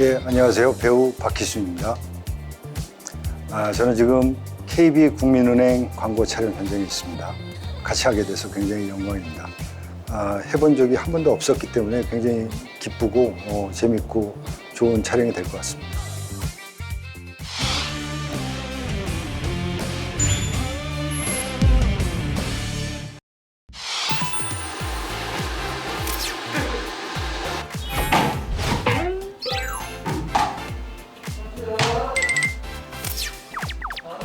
예, 안녕하세요. 배우 박희순입니다. 아, 저는 지금 KB 국민은행 광고 촬영 현장에 있습니다. 같이 하게 돼서 굉장히 영광입니다. 아, 해본 적이 한 번도 없었기 때문에 굉장히 기쁘고 어, 재밌고 좋은 촬영이 될 것 같습니다.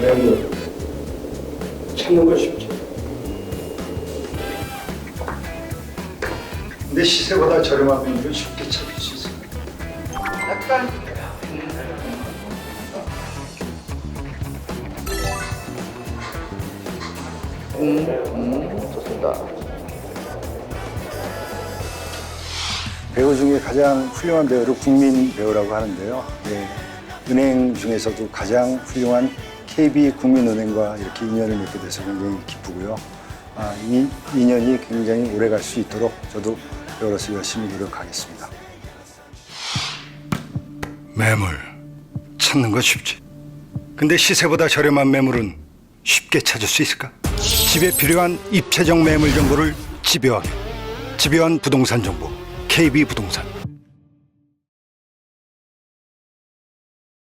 매물 찾는 거 쉽지. 근데 시세보다 저렴한 매물은 쉽게 찾을 수 있어요. 배우 중에 가장 훌륭한 배우를 국민 배우라고 하는데요. 예, 은행 중에서도 가장 훌륭한 KB 국민은행과 이렇게 인연을 맺게 돼서 굉장히 기쁘고요. 아, 이 인연이 굉장히 오래 갈 수 있도록 저도 배우로서 열심히 노력하겠습니다. 매물 찾는 거 쉽지. 근데 시세보다 저렴한 매물은 쉽게 찾을 수 있을까? 집에 필요한 입체적 매물 정보를 집요하게. 집요한 부동산 정보 KB 부동산